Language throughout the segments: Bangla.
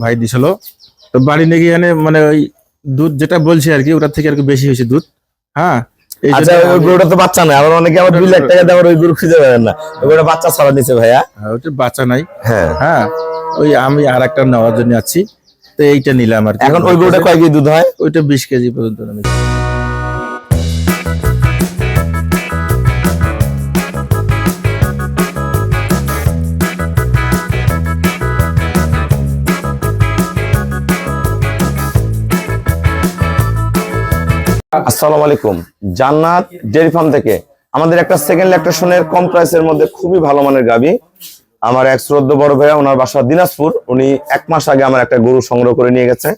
ভাই দিছিল। তো বাড়ি নিয়ে গিয়ে মানে ওই দুধ যেটা বলছি আর কি ওটার থেকে আর কি বেশি হয়েছে দুধ। হ্যাঁ আচ্ছা ওই গরুটা তো বাচ্চা নাই। আবার অনেকে আবার দুই লাখ টাকা দেওয়ার ওই গরু খুঁজে পাবেন না। বাচ্চা ছাড়া দিছে ভাইয়া। হ্যাঁ, ওটা বাচ্চা নাই। হ্যাঁ। হ্যাঁ ওই আমি আর একটা নেওয়ার জন্য আছি। তো এইটা নিলাম আর কি। এখন ওই গরুটা কয় কেজি দুধ হয়? ওইটা বিশ কেজি পর্যন্ত আসসালামু আলাইকুম। জান্নাত ডেয়ারি ফার্ম থেকে। আমাদের একটা সেকেন্ড ল্যাকটেশনের কম প্রাইসের মধ্যে খুবই ভালো মানের গাবি। আমার এক শ্রদ্ধ বড় ভাইয়া, ওনার বাসা দিনাজপুর। উনি এক মাস আগে আমার একটা গরু সংগ্রহ করে নিয়ে গেছে।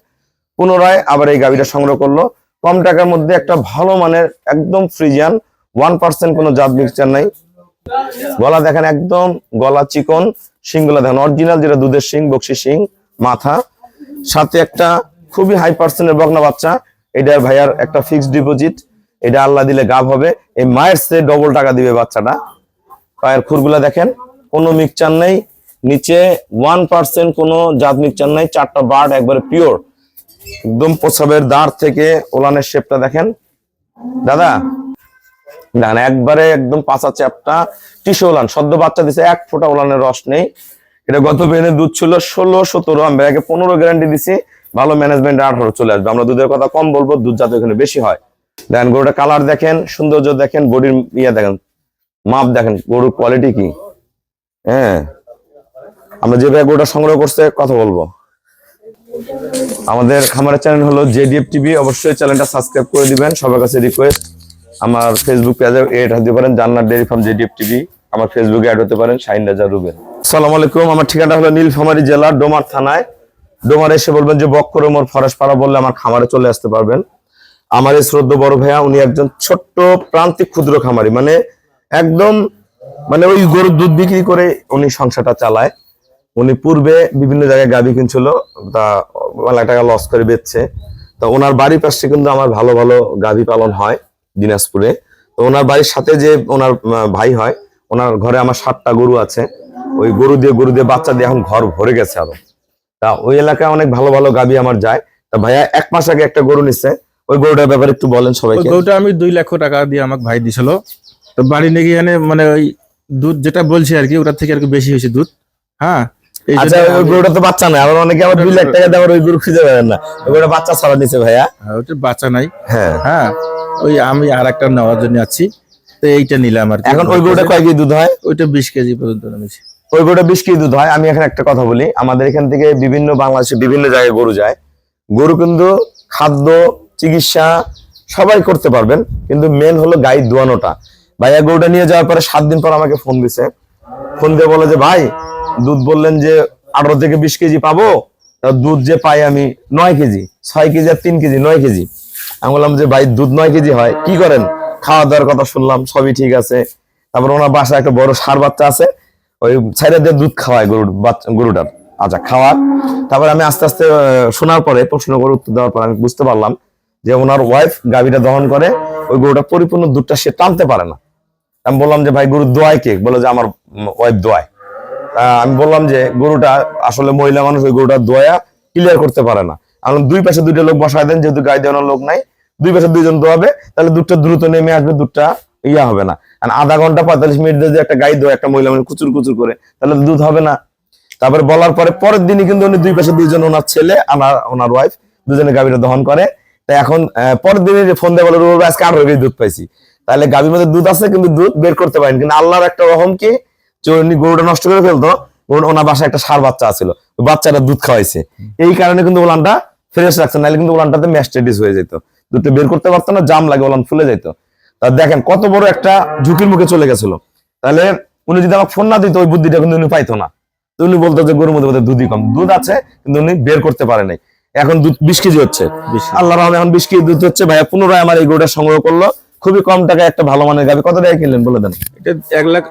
পুনরায় আবার এই গাবিটা সংগ্রহ করল। কম টাকার মধ্যে একটা ভালো মানের, একদম ফ্রিজিয়ান ওয়ান পার্সেন্ট কোনো জাত মিক্সচার নাই। গলা দেখেন একদম গলা চিকন, শিংগুলা দেখেন অরিজিনাল যেটা দুধের শিং বক্সি শিং, মাথা। সাথে একটা খুবই হাই পার্সেন্টের বকনা বাচ্চা। এটার ভাইয়ার একটা ফিক্সড ডিপোজিট এটা আল্লাহ দিলে গাভ হবে। এই মায়ের সে ডবল টাকা দিবে বাচ্চাটা। পায়ের খুরগুলা দেখেন, কোনো মিক্সচার নেই। নিচে ওয়ান পার্সেন্ট কোনো জাত মিক্সচার নেই, চারটা বার্ড একবারে পিওর একদম প্রসাবের দাঁড় থেকে ওলানের শেপটা দেখেন। দাদা দেখেন একবারে একদম পাঁচা চ্যাপটা। টিসু ওলান, সদ্য বাচ্চা দিছে, এক ফোঁটা ওলানের রস নেই। এটা গত বেনে দুধ ছিল ষোলো সতেরো, আমি ব্যাগে পনেরো গ্যারান্টি দিছি। ভালো ম্যানেজমেন্ট আঠারো চলে আসবে। আমরা দুধের কথা কম বলব, দুধ যাতে এখানে বেশি হয়। দেখেন গরুটা কালার দেখেন, সৌন্দর্য দেখেন, বডির ইয়ে দেখেন, মাপ দেখেন, গরুর কোয়ালিটি কি? হ্যাঁ। আমরা যে ভাই গরুটা সংগ্রহ করছে, কথা বলব। আমাদের খামারের চ্যানেল হলো জেডিএফ টিভি, অবশ্যই চ্যানেলটা সাবস্ক্রাইব করে দিবেন। সবার কাছে রিকোয়েস্ট আমার ফেসবুক পেজে এড হতে পারেন জান্নার ডেয়ারি ফার্ম জেডিএফ টিভি। আমার ফেসবুকে অ্যাড হতে পারেন, শাহিন রাজা রুবেল। সালাম আলাইকুম, আমার ঠিকানা হলো নীলফামারী জেলা, ডোমার থানায়। ডোমার এসে বলবেন যে, বক্কর ওমর ফরেস্ট পাড়া বললে আমার খামারে চলে আসতে পারবেন। আমার এই শ্রদ্ধ বড় ভাইয়া, উনি একজন ছোট্ট প্রান্তিক ক্ষুদ্র খামারি। মানে একদম মানে ওই গরুর দুধ বিক্রি করে উনি সংসারটা চালায়। উনি পূর্বে বিভিন্ন জায়গায় গাভি কিনছিল, তা মেলা টাকা লস করে বেচছে। তো ওনার বাড়ির পাশে কিন্তু আমার ভালো ভালো গাভি পালন হয় দিনাজপুরে। তো ওনার বাড়ির সাথে যে ওনার ভাই হয়, ওনার ঘরে আমার সাতটা গরু আছে। ওই গরু দিয়ে গরু দিয়ে বাচ্চা দিয়ে এখন ঘর ভরে গেছে আরও। তা ওই এলাকায় অনেক ভালো ভালো গাভি আমার যায়। তা ভাইয়া এক মাস আগে একটা গরু নিচ্ছে ওই গরুটার ব্যাপারে একটু বলেন সবাইকে। গরুটা আমি দুই লক্ষ টাকা দিয়ে আমাকে ভাই দিছিল। তো বাড়ি নিয়ে গিয়ে মানে ওই দুধ যেটা বলছে আর কি ওটার থেকে আর কি বেশি হয়েছে দুধ। হ্যাঁ? আচ্ছা ওই আমি- গরুটা তো বাচ্চা নাই আবার অনেকে আবার দুই লাখ টাকা দেওয়ার ওই গরু খুঁজে পাবেন না। ওই বাচ্চা ছাড়া দিচ্ছে ভাইয়া। হ্যাঁ, ওটা বাচ্চা নাই। হ্যাঁ। হ্যাঁ ওই আমি আর একটা নেওয়ার জন্য আছি। তো এইটা নিলাম আর এখন ওই গরুটা কয় কেজি দুধ হয়? ওইটা বিশ কেজি পর্যন্ত নামেছি ওই গরুটা বিশ কেজি দুধ হয়। আমি এখন একটা কথা বলি। আমাদের এখান থেকে বিভিন্ন বাংলাদেশে বিভিন্ন জায়গায় গরু যায়। গরু কিন্তু খাদ্য, চিকিৎসা সবাই করতে পারবেন। কিন্তু মেন হলো গাই দোয়ানোটা ভাইয়া গরুটা নিয়ে যাওয়ার পরে সাত দিন পর আমাকে ফোন দিছে। ফোন দিয়ে বলে যে, ভাই, দুধ বললেন যে আঠারো থেকে বিশ কেজি পাবো। দুধ যে পাই আমি নয় কেজি, ছয় কেজি আর তিন কেজি, নয় কেজি। আমি বললাম যে, ভাই, দুধ নয় কেজি হয়। কি করেন? খাওয়া দাওয়ার কথা শুনলাম, সবই ঠিক আছে। তারপর ওনার বাসায় একটা বড় সার বাচ্চা আছে। ওই ছাইরা দিয়ে দুধ খাওয়ায় গরুর গরুটার আচ্ছা খাওয়ার তারপর আমি আস্তে আস্তে শোনার পরে, প্রশ্ন করে উত্তর দেওয়ার পর আমি বুঝতে পারলাম যে ওনার ওয়াইফ গাভীটা দহন করে, ওই গরুটা পরিপূর্ণ দুধটা সে টানতে পারে না। আমি বললাম যে, ভাই, গরুর দোয়ায় কে? বলে যে, আমার ওয়াইফ দোয়ায়। আমি বললাম যে, গরুটা আসলে মহিলা মানুষ, ওই গরুটা দোয়া ক্লিয়ার করতে পারে না। আমি দুই পাশে দুইটা লোক বসায় দেন, যেহেতু গাই দেওয়ানোর লোক নাই, দুই পাশে দুইজন দোয়াবে, তাহলে দুধটা দ্রুত নেমে আসবে, দুধটা ইয়া হবে না। আর আধা ঘণ্টা পঁয়তাল্লিশ মিনিট যদি একটা গাই দোয়া একটা মহিলা মানুষ কুচুর কুচুর করে, তাহলে দুধ হবে না। তারপরে বলার পরে পরের দিনই কিন্তু উনি দুই পাশে দুইজন ওনার ছেলে আর ওনার ওয়াইফ দুজনে গাভীটা দহন করে। তাই এখন পরের দিনে ফোন দিয়ে বলে, রুবেল আজকে আঠারো কেজি দুধ পাইছি। তাহলে গাভীর মধ্যে দুধ আছে, কিন্তু দুধ বের করতে পারেন। কিন্তু আল্লাহর একটা রহম কি? যে উনি গরুটা নষ্ট করে ফেলতো ওনার বাসায় একটা সার বাচ্চা আছিল। বাচ্চাটা দুধ খাওয়াইছে। এই কারণে কিন্তু ওলানটা ফ্রেশ রাখছে, নাহলে কিন্তু ওলানটাতে ম্যাস্টেডিস হয়ে যেত। দুধটা বের করতে পারতো না, জাম লাগে ওলান ফুলে যেত। তা দেখেন কত বড় একটা ঝুঁকির মুখে চলে গেছিল। তাহলে উনি যদি আমাকে ফোন না দিত ওই বুদ্ধিটা কিন্তু উনি পাইতো না। তো উনি বলতো যে গরুর মধ্যে দুধই কম। দুধ আছে কিন্তু উনি বের করতে পারে নাই। এখন দুধ বিশ কেজি হচ্ছে। আল্লাহ রহমান এখন বিশ কেজি দুধ হচ্ছে। ভাইয়া পুনরায় আমার এই গরুটা সংগ্রহ করল। খুবই কম টাকায় একটা ভালো মানের গাবি। কত টাকা কিনলেন বলে দেন? এটা এক লাখ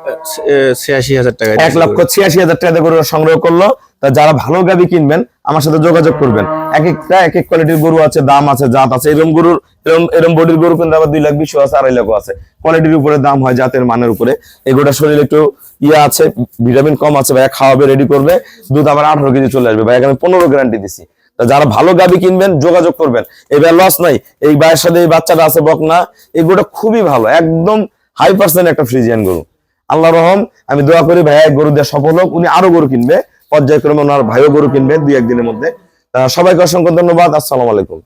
ছিয়াশি হাজার টাকা এক লক্ষ ছিয়াশি হাজার টাকা গরু সংগ্রহ করল। তা যারা ভালো গাবি কিনবেন আমার সাথে যোগাযোগ করবেন। এক একটা এক এক কোয়ালিটির গরু আছে দাম আছে জাত আছে। এরকম গরুর এরকম এরকম বডির গরু কিন্তু আবার দুই লাখ বিশ আছে আড়াই লাখ আছে। কোয়ালিটির উপরে দাম হয় জাতের মানের উপরে। এই গরুটার শরীর একটু ইয়ে আছে ভিটামিন কম আছে ভাইয়া খাওয়াবে রেডি করবে। দুধ আবার আঠারো কেজি চলে আসবে ভাইয়া আমি পনেরো গ্যারান্টি দিছি। যারা ভালো গাবি কিনবেন, যোগাযোগ করবেন। এবার লস নাই। এই ভাইয়ের সাথে এই বাচ্চাটা আছে বকনা। এই গরুটা খুবই ভালো, একদম হাই পার্সেন্ট একটা ফ্রিজিয়ান গরু। আল্লাহ রহম, আমি দোয়া করি ভাইয়া গরু দেওয়া সফল হোক, উনি আরও গরু কিনবে। পর্যায়ক্রমে ওনার ভাইও গরু কিনবে দুই একদিনের মধ্যে সবাইকে অসংখ্য ধন্যবাদ। আসসালামু আলাইকুম।